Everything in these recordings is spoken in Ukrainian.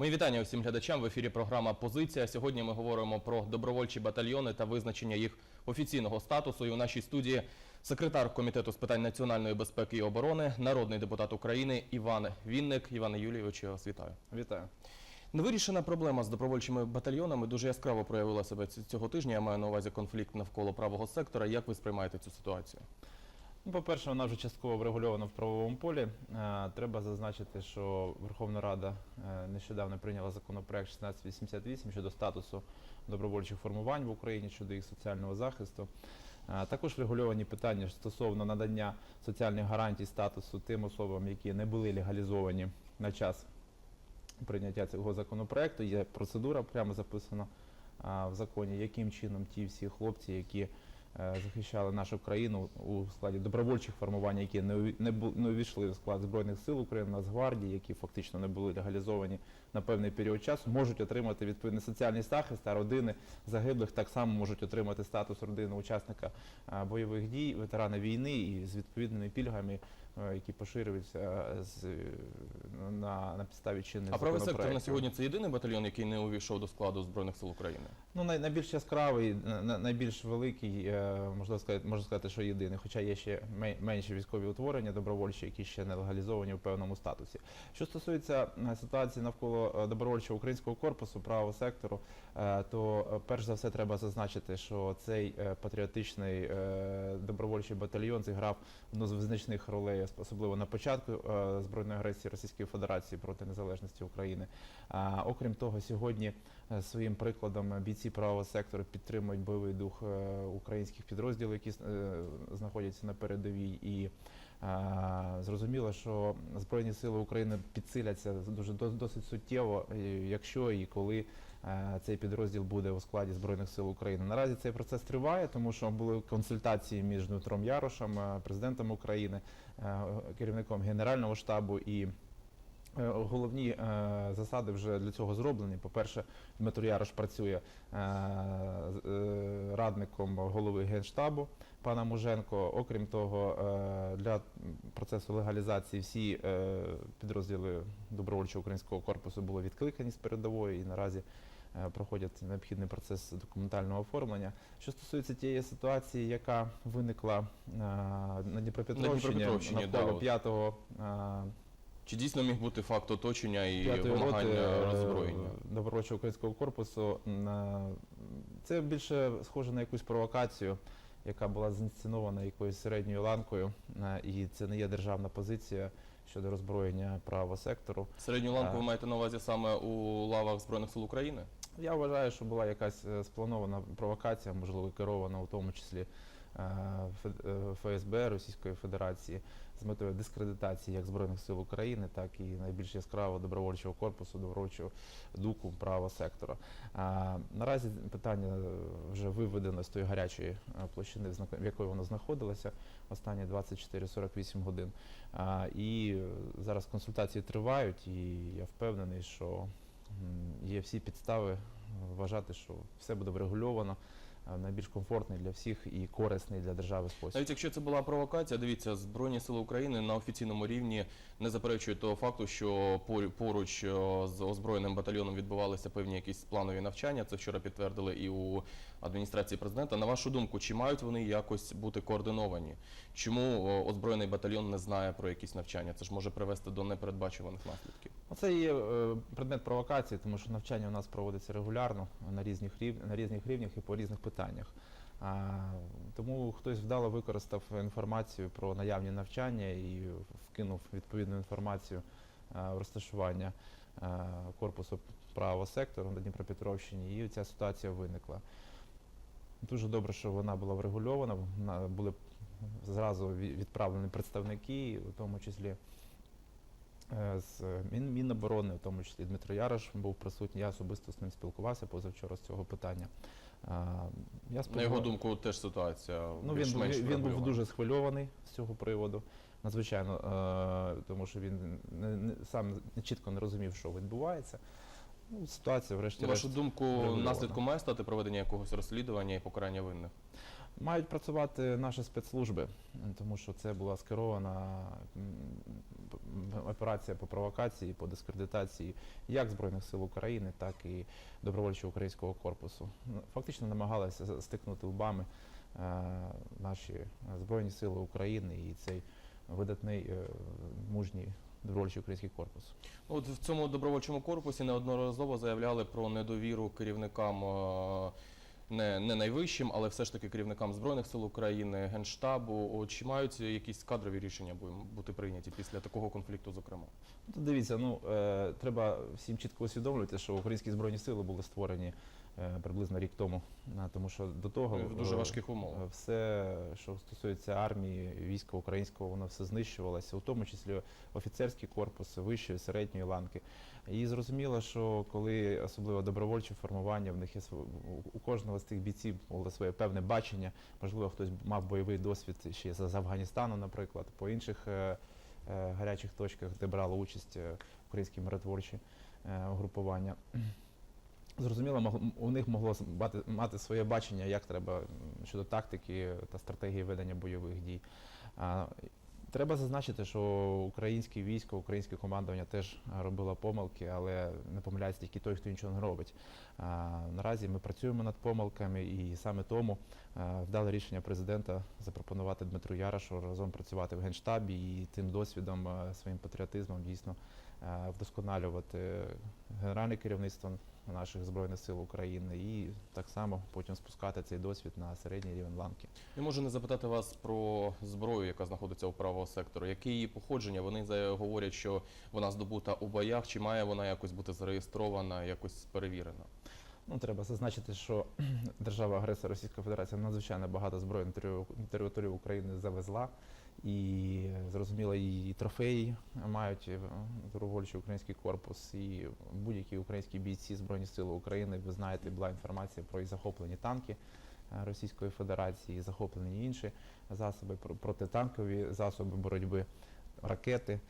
Мої вітання усім глядачам. В ефірі програма Позиція. Сьогодні ми говоримо про добровольчі батальйони та визначення їх офіційного статусу. І у нашій студії секретар комітету з питань національної безпеки і оборони, народний депутат України Іван Вінник. Іване Юлійовичу, я вас вітаю. Вітаю. Невирішена проблема з добровольчими батальйонами дуже яскраво проявила себе цього тижня. Я маю на увазі конфлікт навколо правого сектора. Як ви сприймаєте цю ситуацію? Ну, по-перше, вона вже частково врегульована в правовому полі. Е, Треба зазначити, що Верховна Рада е, нещодавно прийняла законопроект 1688 щодо статусу добровольчих формувань в Україні, щодо їх соціального захисту. Е, Також врегульовані питання стосовно надання соціальних гарантій статусу тим особам, які не були легалізовані на час прийняття цього законопроекту. Є процедура прямо записана в законі, яким чином ті всі хлопці, які захищали нашу країну у складі добровольчих формувань, які не увійшли в склад збройних сил України, Нацгвардії, які фактично не були легалізовані на певний період часу, можуть отримати відповідний соціальний захист, а родини загиблих так само можуть отримати статус родини учасника бойових дій, ветерана війни і з відповідними пільгами, е, які поширюються е, з, е, на, на підставі чинних А правий сектор на сьогодні це єдиний батальйон, який не увійшов до складу збройних сил України. Ну, най, найбільш яскравий, на- на- найбільш великий, можна сказати, можна сказати, що єдиний, хоча є ще менші військові утворення добровольчі, які ще не легалізовані в певному статусі. Що стосується ситуації навколо добровольчого українського корпусу, правого сектору, то перш за все треба зазначити, що цей патріотичний добровольчий батальйон зіграв одну з визначних ролей, особливо на початку е, збройної агресії Російської Федерації проти незалежності України. Окрім того, сьогодні е, своїм прикладом е, бійці правого сектору підтримують бойовий дух українських підрозділів, які знаходяться на передовій. І зрозуміло, що Збройні сили України підсиляться дуже досить суттєво, якщо і коли цей підрозділ буде у складі Збройних сил України. Наразі цей процес триває, тому що були консультації між Дмитром Ярошем, президентом України, керівником Генерального штабу і Е, Головні е, засади вже для цього зроблені. По-перше, Дмитро Ярош працює е, е, радником голови Генштабу пана Муженко. Окрім того, е, для процесу легалізації всі е, підрозділи добровольчого українського корпусу були відкликані з передової і наразі. Е, Проходять необхідний процес документального оформлення. Що стосується тієї ситуації, яка виникла е, на Дніпропетровщині, Дніпропетровщині, навколо да. п'ятого е, Чи дійсно міг бути факт оточення і вимагання роззброєння? добровольчого українського корпусу. Це більше схоже на якусь провокацію, яка була зінсценована якоюсь середньою ланкою, і це не є державна позиція щодо роззброєння правого сектору. Середню ланку ви маєте на увазі саме у лавах збройних сил України? Я вважаю, що була якась е, спланована провокація, можливо, керована у тому числі е, е, ФСБ Російської Федерації з метою дискредитації як Збройних сил України, так і найбільш яскравого добровольчого корпусу, добровольчого духу правого сектора. А, Наразі питання вже виведено з тої гарячої площини, в якої воно знаходилося останні 24-48 годин. А, І зараз консультації тривають, і я впевнений, що є всі підстави вважати, що все буде врегульовано найбільш комфортний для всіх і корисний для держави спосіб. Навіть якщо це була провокація, дивіться, Збройні сили України на офіційному рівні не заперечують того факту, що пор- поруч е, з озброєним батальйоном відбувалися певні якісь планові навчання. Це вчора підтвердили і у адміністрації президента. На вашу думку, чи мають вони якось бути координовані? Чому е, озброєний батальйон не знає про якісь навчання? Це ж може привести до непередбачуваних наслідків. Це є е, предмет провокації, тому що навчання у нас проводиться регулярно на різних рів... на різних рівнях і по різних питаннях. Тому хтось вдало використав інформацію про наявні навчання і вкинув відповідну інформацію в розташування корпусу правого сектору на Дніпропетровщині, і ця ситуація виникла. Дуже добре, що вона була врегульована. на- Були зразу відправлені представники, у тому числі е, з Мін, Міноборони, в тому числі Дмитро Ярош був присутній. Я особисто з ним спілкувався позавчора з цього питання. Я На його думку, теж ситуація ну, він, був, більш-менш він був дуже схвильований з цього приводу. Надзвичайно, е, тому що він не, не, сам чітко не розумів, що відбувається. Ну, ситуація, На врешті-решт. вашу думку, наслідком має стати проведення якогось розслідування і покарання винних? Мають працювати наші спецслужби, тому що це була скерована операція по провокації, по дискредитації як Збройних сил України, так і добровольчого українського корпусу. Ну, Фактично намагалися стикнути лбами е, наші Збройні Сили України і цей видатний е, мужній добровольчий український корпус. Ну, От в цьому добровольчому корпусі неодноразово заявляли про недовіру керівникам е, не, не найвищим, але все ж таки керівникам Збройних сил України, Генштабу. Чи мають якісь кадрові рішення бу- бути прийняті після такого конфлікту, зокрема? Ну, то дивіться, ну е, треба всім чітко усвідомлювати, що українські збройні сили були створені е, приблизно рік тому, тому що до того В дуже е, важких умовах. е, все, що стосується армії, війська українського, воно все знищувалося, у тому числі офіцерський корпус, вищої, середньої ланки. І зрозуміло, що коли особливо добровольчі формування, в них є у- кожного з тих бійців було своє певне бачення. Можливо, хтось мав бойовий досвід ще з Афганістану, наприклад, по інших е, е, гарячих точках, де брали участь е, українські миротворчі угрупування. Зрозуміло, у них могло мати своє бачення, як треба щодо тактики та стратегії ведення бойових дій. Треба зазначити, що українське військо, українське командування теж робило помилки, але не помиляється тільки той, хто нічого не робить. Наразі ми працюємо над помилками, і саме тому а, вдале рішення президента запропонувати Дмитру Ярошу разом працювати в генштабі і тим досвідом, а, своїм патріотизмом дійсно вдосконалювати генеральне керівництво наших збройних сил України і так само потім спускати цей досвід на середній рівень ланки. Не можу не запитати вас про зброю, яка знаходиться у правого сектору. Яке її походження? Вони говорять, що вона здобута у боях, чи має вона якось бути зареєстрована, якось перевірена? Ну, треба зазначити, що держава-агресор Російська Федерація надзвичайно багато зброї на територію України завезла. І зрозуміло, і трофеї мають е, добровольчий український корпус, і будь-які українські бійці Збройні Сили України. Ви знаєте, була інформація про і захоплені танки е, Російської Федерації, і захоплені інші засоби, про- протитанкові засоби боротьби, ракети,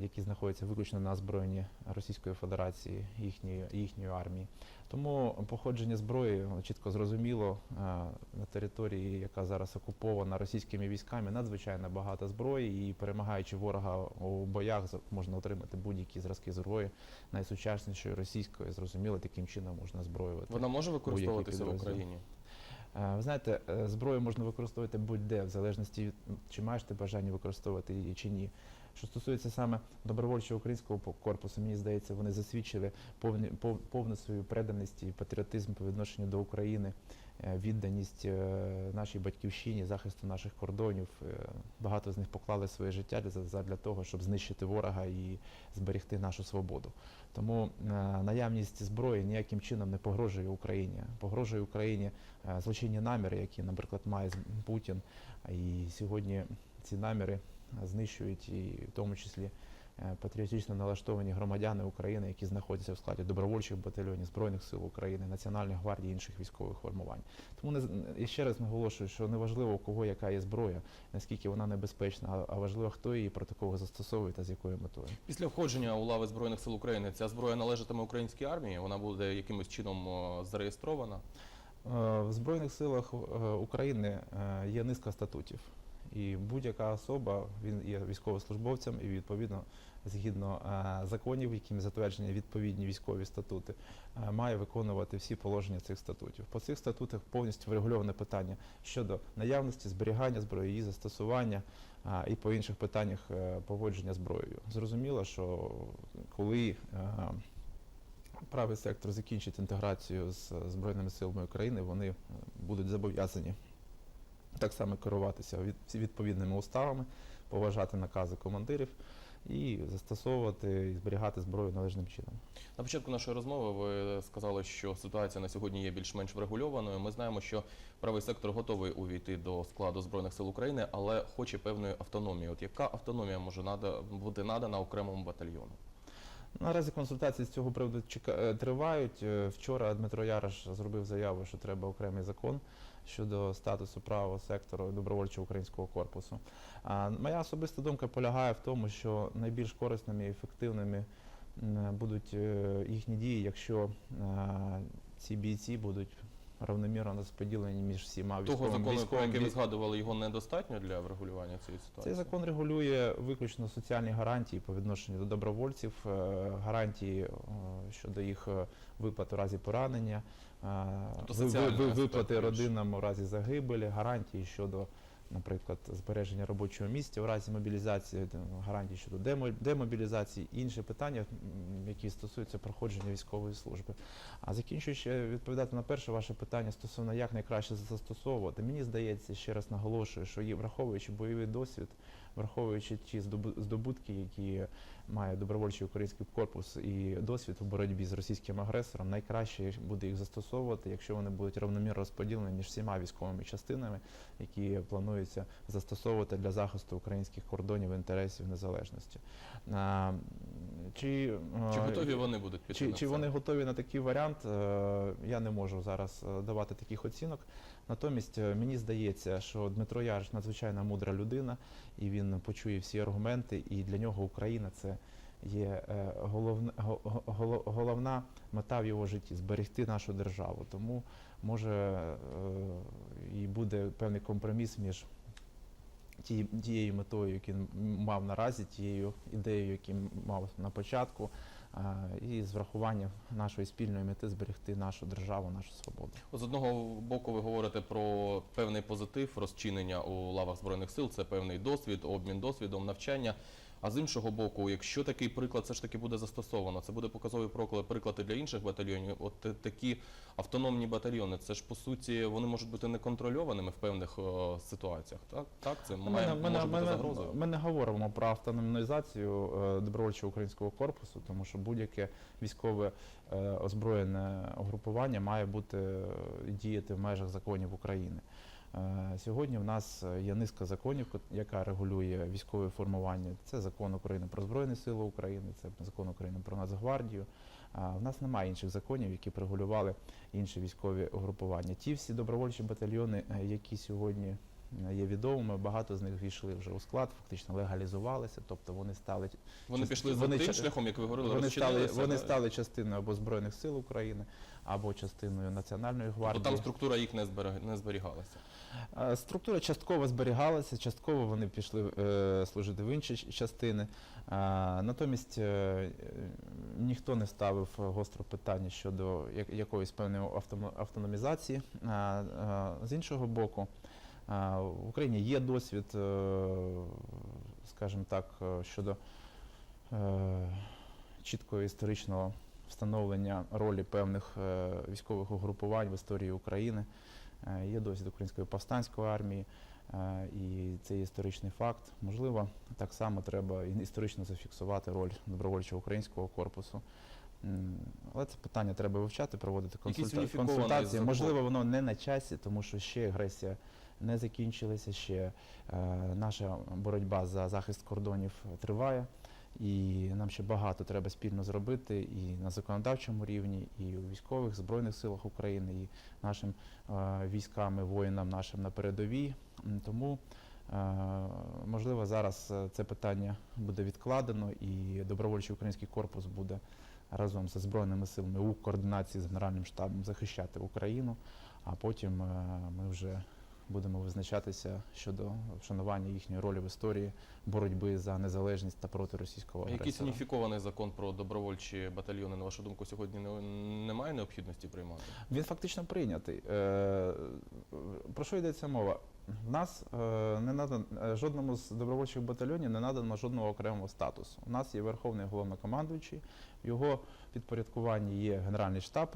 які знаходяться виключно на озброєнні Російської Федерації, їхньої, їхньої армії. Тому походження зброї чітко зрозуміло на території, яка зараз окупована російськими військами, надзвичайно багато зброї, і перемагаючи ворога у боях, можна отримати будь-які зразки зброї найсучаснішої російської. Зрозуміло, таким чином можна зброювати. Вона може використовуватися в. Україні? Ви знаєте, е, зброю можна використовувати будь-де, в залежності чи маєш ти бажання використовувати її чи ні. Що стосується саме добровольчого українського корпусу, мені здається, вони засвідчили повні, пов- повну свою преданість і патріотизм по відношенню до України, е, відданість е, нашій батьківщині, захисту наших кордонів. Е, Багато з них поклали своє життя для, для того, щоб знищити ворога і зберегти нашу свободу. Тому наявність зброї ніяким чином не погрожує Україні. Погрожує Україні злочинні наміри, які, наприклад, має Путін. І сьогодні ці наміри знищують і в тому числі е, патріотично налаштовані громадяни України, які знаходяться в складі добровольчих батальйонів Збройних сил України, Національної гвардії інших військових формувань. Тому не і ще раз наголошую, що не важливо у кого яка є зброя, наскільки вона небезпечна, а- важливо, хто її проти кого застосовує та з якою метою. Після входження у лави Збройних сил України ця зброя належатиме українській армії, вона буде якимось чином зареєстрована. Е, В Збройних силах е, України є низка статутів, і будь-яка особа він є військовослужбовцем і відповідно згідно е, законів, якими затверджені відповідні військові статути, е, має виконувати всі положення цих статутів. По цих статутах повністю врегульоване питання щодо наявності, зберігання зброї, її застосування і по інших питаннях е, поводження зброєю. Зрозуміло, що коли е, правий сектор закінчить інтеграцію з Збройними силами України, вони е, будуть зобов'язані так само керуватися від, відповідними уставами, поважати накази командирів і застосовувати і зберігати зброю належним чином. На початку нашої розмови ви сказали, що ситуація на сьогодні є більш-менш врегульованою. Ми знаємо, що правий сектор готовий увійти до складу збройних сил України, але хоче певної автономії. От яка автономія може бути надана окремому батальйону? Наразі консультації з цього приводу е, тривають. Е, Вчора Дмитро Ярош зробив заяву, що треба окремий закон щодо статусу правого сектору добровольчого українського корпусу. А моя особиста думка полягає в тому, що найбільш корисними і ефективними будуть е, їхні дії, якщо е, ці бійці будуть равномірно розподілені між всіма Того військовими закону, про який ви згадували, його недостатньо для врегулювання цієї ситуації? Цей закон регулює виключно соціальні гарантії по відношенню до добровольців, е, гарантії е, щодо їх е, виплат у разі поранення, Тобто виплати родинам у разі загибелі, гарантії щодо, наприклад, збереження робочого місця у разі мобілізації, гарантії щодо демо- демобілізації, інші питання, які стосуються проходження військової служби. А закінчуючи відповідати на перше ваше питання стосовно як найкраще застосовувати, мені здається, ще раз наголошую, що враховуючи бойовий досвід, враховуючи ті здобу- здобутки, які має добровольчий український корпус і досвід у боротьбі з російським агресором, найкраще буде їх застосовувати, якщо вони будуть равномірно розподілені між всіма військовими частинами, які планується застосовувати для захисту українських кордонів інтересів незалежності. Чи, Чи е, готові вони будуть піти чи, на чи це? вони готові на такий варіант? е, Я не можу зараз е, давати таких оцінок. Натомість мені здається, що Дмитро Яриш надзвичайно мудра людина, і він почує всі аргументи, і для нього Україна це є головна, го- го- голо- головна мета в його житті зберегти нашу державу. Тому може і буде певний компроміс між тією метою, яку мав наразі, тією ідеєю, яку мав на початку, і з врахуванням нашої спільної мети зберегти нашу державу, нашу свободу. З одного боку, ви говорите про певний позитив розчинення у лавах збройних сил, це певний досвід, обмін досвідом, навчання. А з іншого боку, якщо такий приклад все ж таки буде застосовано, це буде показовий прокла- приклад і для інших батальйонів. От такі автономні батальйони, це ж по суті вони можуть бути неконтрольованими в певних е, ситуаціях. Так, так, це має, Ми, може ми, бути не- загрозою. ми не говоримо про автономізацію е, добровольчого українського корпусу, тому що будь-яке військове е, озброєне угрупування має бути діяти в межах законів України. Е, Сьогодні в нас є низка законів, яка регулює військове формування. Це закон України про Збройні Сили України, це закон України про Нацгвардію. А в нас немає інших законів, які б регулювали інші військові угрупування. Ті всі добровольчі батальйони, е, які сьогодні е, є відомими, багато з них війшли вже у склад, фактично легалізувалися, тобто вони стали Вони част- пішли за тим шляхом, як ви говорили, вони стали, вони стали частиною або Збройних сил України, або частиною Національної Тобто гвардії. там структура їх не зберег- не зберігалася. Е, Структура частково зберігалася, частково вони пішли е, служити в інші частини. А, натомість е, е, ніхто не ставив гостро питання щодо якоїсь певної автономізації. А, з іншого боку, в Україні є досвід, е, скажімо так, е, щодо е, чіткого історичного встановлення ролі певних військових угрупувань в історії України. Є досвід української повстанської армії, і це історичний факт. Можливо, так само треба історично зафіксувати роль добровольчого українського корпусу. Але це питання треба вивчати, проводити консульта- консультації. Можливо, воно не на часі, тому що ще агресія не закінчилася, ще е, наша боротьба за захист кордонів триває. І нам ще багато треба спільно зробити і на законодавчому рівні, і у військових збройних силах України, і нашим е, військам і воїнам нашим на передовій. Тому е, можливо зараз це питання буде відкладено, і добровольчий український корпус буде разом зі збройними силами у координації з Генеральним штабом захищати Україну. А потім ми вже будемо визначатися щодо вшанування їхньої ролі в історії боротьби за незалежність та проти російського агресора. уніфікований закон про добровольчі батальйони, на вашу думку, сьогодні немає необхідності приймати? Він фактично прийнятий. Е, Про що йдеться мова? В нас е, не надано е, жодному з добровольчих батальйонів не надано жодного окремого статусу. У нас є верховний головнокомандуючий, його підпорядкуванні є Генеральний штаб.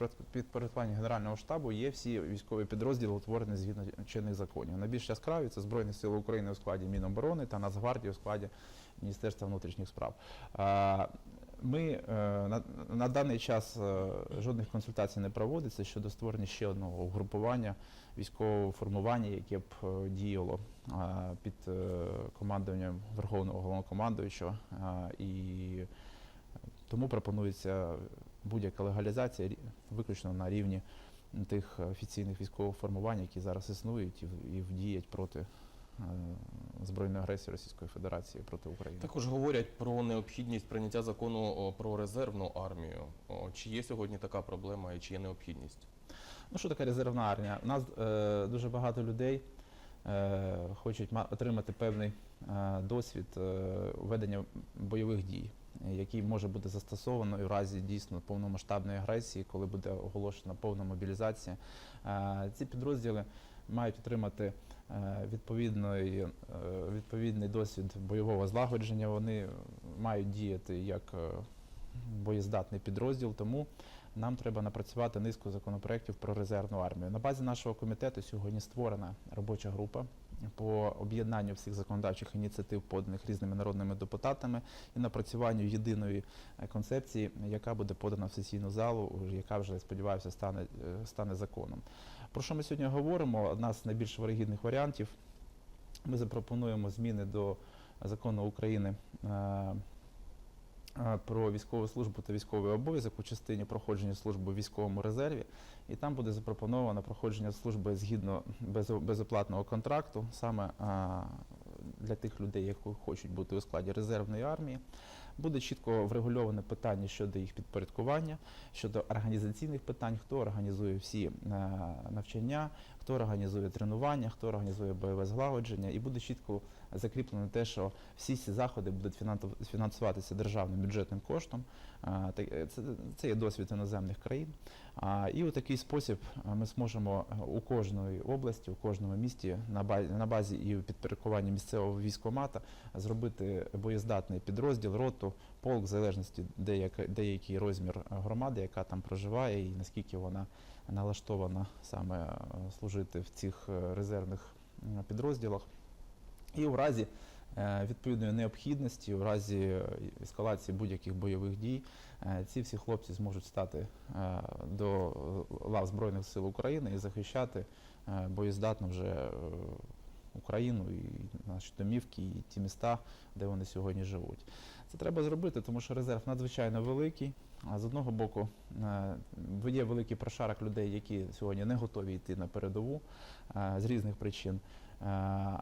е, підпорядкуванні Генерального штабу є всі військові підрозділи, утворені згідно чинних законів. Найбільш яскраві це Збройні Сили України у складі Міноборони та Нацгвардії у складі Міністерства внутрішніх справ. Ми е, на, на даний час е, жодних консультацій не проводиться щодо створення ще одного угрупування військового формування, яке б е, діяло е, під е, командуванням Верховного головнокомандуючого. Е, І тому пропонується будь-яка легалізація виключно на рівні тих офіційних військових формувань, які зараз існують і, діють проти е, збройної агресії Російської Федерації проти України. Також говорять про необхідність прийняття закону про резервну армію. Чи є сьогодні така проблема і чи є необхідність? Ну що таке резервна армія? У нас е, дуже багато людей е, хочуть ма- отримати певний е, досвід е, ведення бойових дій, який може бути застосовано і в разі дійсно повномасштабної агресії, коли буде оголошена повна мобілізація. Е, ці підрозділи мають отримати е, відповідний, е, відповідний досвід бойового злагодження. Вони мають діяти як боєздатний підрозділ, тому нам треба напрацювати низку законопроєктів про резервну армію. На базі нашого комітету сьогодні створена робоча група по об'єднанню всіх законодавчих ініціатив, поданих різними народними депутатами, і напрацюванню єдиної е, концепції, яка буде подана в сесійну залу, яка вже сподіваюся стане, е, стане законом. Про що ми сьогодні говоримо? Одна з найбільш вирогідних варіантів. Ми запропонуємо зміни до закону України. Е, е, Про військову службу та військовий обов'язок у частині проходження служби в військовому резерві, і там буде запропоновано проходження служби згідно безоплатного контракту саме для тих людей, які хочуть бути у складі резервної армії. Буде чітко врегульоване питання щодо їх підпорядкування, щодо організаційних питань, хто організує всі е, навчання, хто організує тренування, хто організує бойове злагодження, і буде чітко закріплено те, що всі ці заходи будуть фінансуватися державним бюджетним коштом. Е, Це, є досвід іноземних країн. І у такий спосіб ми зможемо е, у кожної області, у кожному місті на базі, на базі і в підпорядкуванні місцевого військомата зробити боєздатний підрозділ, роту, полк, в залежності де який розмір громади, яка там проживає, і наскільки вона налаштована саме е, служити в цих е, резервних підрозділах. І у разі е, відповідної необхідності, у разі ескалації будь-яких бойових дій, ці всі хлопці зможуть стати до лав Збройних сил України і захищати боєздатно вже Україну і наші домівки, і ті міста, де вони сьогодні живуть. Це треба зробити, тому що резерв надзвичайно великий. А з одного боку, е, є великий прошарок людей, які сьогодні не готові йти на передову е, з різних причин. Е,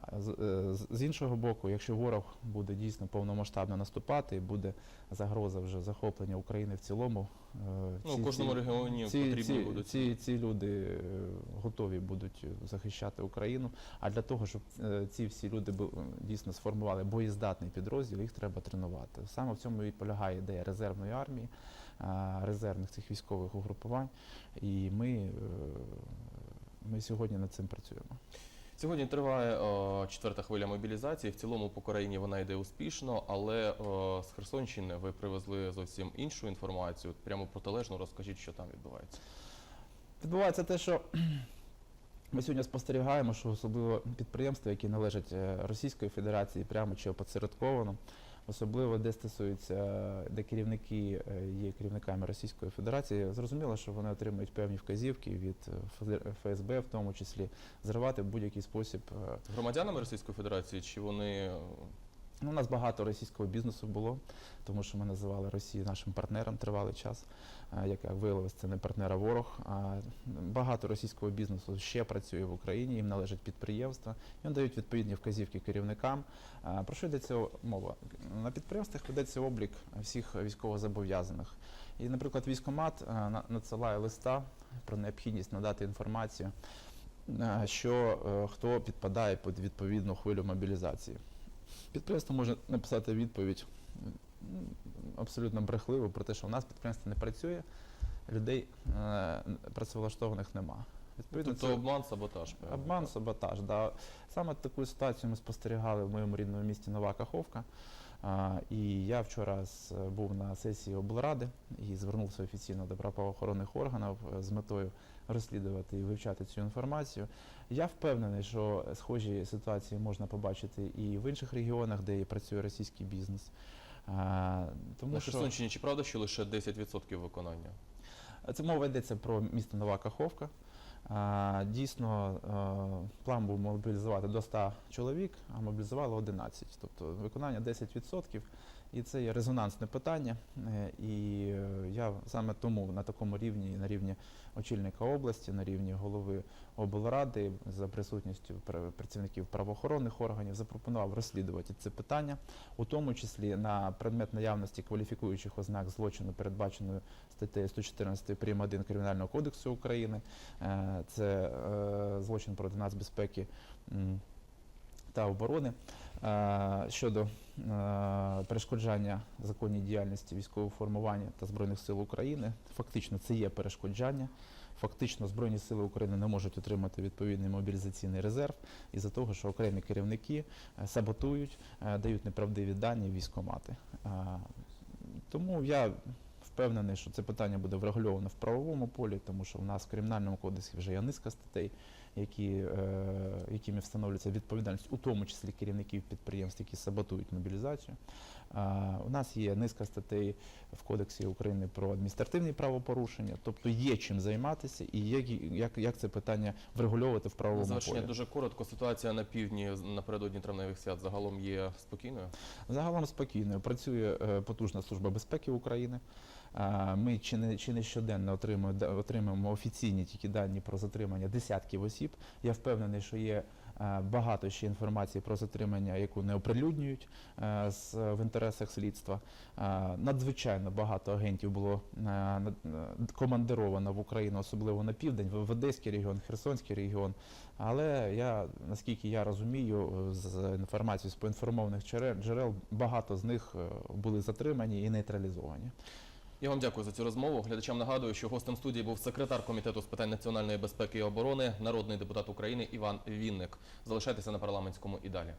З, іншого боку, якщо ворог буде дійсно повномасштабно наступати, і буде загроза вже захоплення України в цілому. Ну, ці- в кожному ці- регіоні ці, потрібні ці, будуть. ці, ці люди готові будуть захищати Україну. А для того, щоб ці всі люди дійсно сформували боєздатний підрозділ, їх треба тренувати. Саме в цьому і полягає ідея резервної армії, резервних цих військових угрупувань. І ми, е, ми сьогодні над цим працюємо. Сьогодні триває е, четверта хвиля мобілізації. В цілому по країні вона йде успішно, але е, з Херсонщини ви привезли зовсім іншу інформацію. Прямо протилежно розкажіть, що там відбувається. Відбувається те, що ми сьогодні спостерігаємо, що особливо підприємства, які належать е, Російської Федерації прямо чи опосередковано, особливо де стосується, де керівники е, є керівниками Російської Федерації, зрозуміло, що вони отримують певні вказівки від е, ФСБ, в тому числі зривати в будь-який спосіб е, Громадянами Російської Федерації чи вони Ну, у нас багато російського бізнесу було, тому що ми називали Росію нашим партнером тривалий час. Як виявилось, це не партнер, а ворог. Багато російського бізнесу ще працює в Україні, їм належать підприємства, їм дають відповідні вказівки керівникам. Про що йдеться мова? На підприємствах ведеться облік всіх військовозобов'язаних. І, наприклад, військомат надсилає листа про необхідність надати інформацію, що е, хто підпадає під відповідну хвилю мобілізації. Підприємство може написати відповідь абсолютно брехливо про те, що у нас підприємство не працює, людей е, працевлаштованих нема. Відповідно, тобто це обман, саботаж. певно, обман, саботаж. Да. Саме таку ситуацію ми спостерігали в моєму рідному місті Нова Каховка. І я вчора був на сесії облради і звернувся офіційно до правоохоронних органів е, з метою розслідувати і вивчати цю інформацію. Я впевнений, що схожі ситуації можна побачити і в інших регіонах, де і працює російський бізнес. Тому На що Херсонщині чи правда, що лише 10% виконання? це мова йдеться про місто Нова Каховка. Дійсно, е, план був мобілізувати до 100 чоловік, а мобілізували 11. Тобто виконання 10%. І це є резонансне питання. Е, І е, я саме тому на такому рівні, на рівні очільника області, на рівні голови облради за присутністю працівників правоохоронних органів запропонував розслідувати це питання, у тому числі на предмет наявності кваліфікуючих ознак злочину, передбаченої статтею 114 прим. 1 Кримінального кодексу України. Е, Це злочин проти нацбезпеки та оборони. Е, Щодо е, перешкоджання законній діяльності військового формування та збройних сил України, фактично це є перешкоджання. Фактично Збройні сили України не можуть отримати відповідний мобілізаційний резерв із-за того, що окремі керівники е, саботують, дають неправдиві дані військомати. Тому я впевнений, що це питання буде врегульовано в правовому полі, тому що в нас в кримінальному кодексі вже є низка статей, які, е, якими встановлюється відповідальність, у тому числі керівників підприємств, які саботують мобілізацію. У нас є низка статей в Кодексі України про адміністративні правопорушення, тобто є чим займатися і є як, як це питання врегульовувати в правовому завершення полі. дуже коротко. Ситуація на півдні напередодні травневих свят загалом є спокійною. Загалом спокійно працює е, потужна служба безпеки України. Ми чи не, чи не щоденно отримуємо, отримуємо офіційні тільки дані про затримання десятків осіб. Я впевнений, що є багато ще інформації про затримання, яку не оприлюднюють е, в інтересах слідства. Е, Надзвичайно багато агентів було е, е, командировано в Україну, особливо на південь, в Одеський регіон, Херсонський регіон. Але я, наскільки я розумію, е, з інформації з поінформованих джерел, багато з них е, були затримані і нейтралізовані. Я вам дякую за цю розмову. Глядачам нагадую, що гостем студії був секретар комітету з питань національної безпеки і оборони, народний депутат України Іван Вінник. Залишайтеся на парламентському і далі.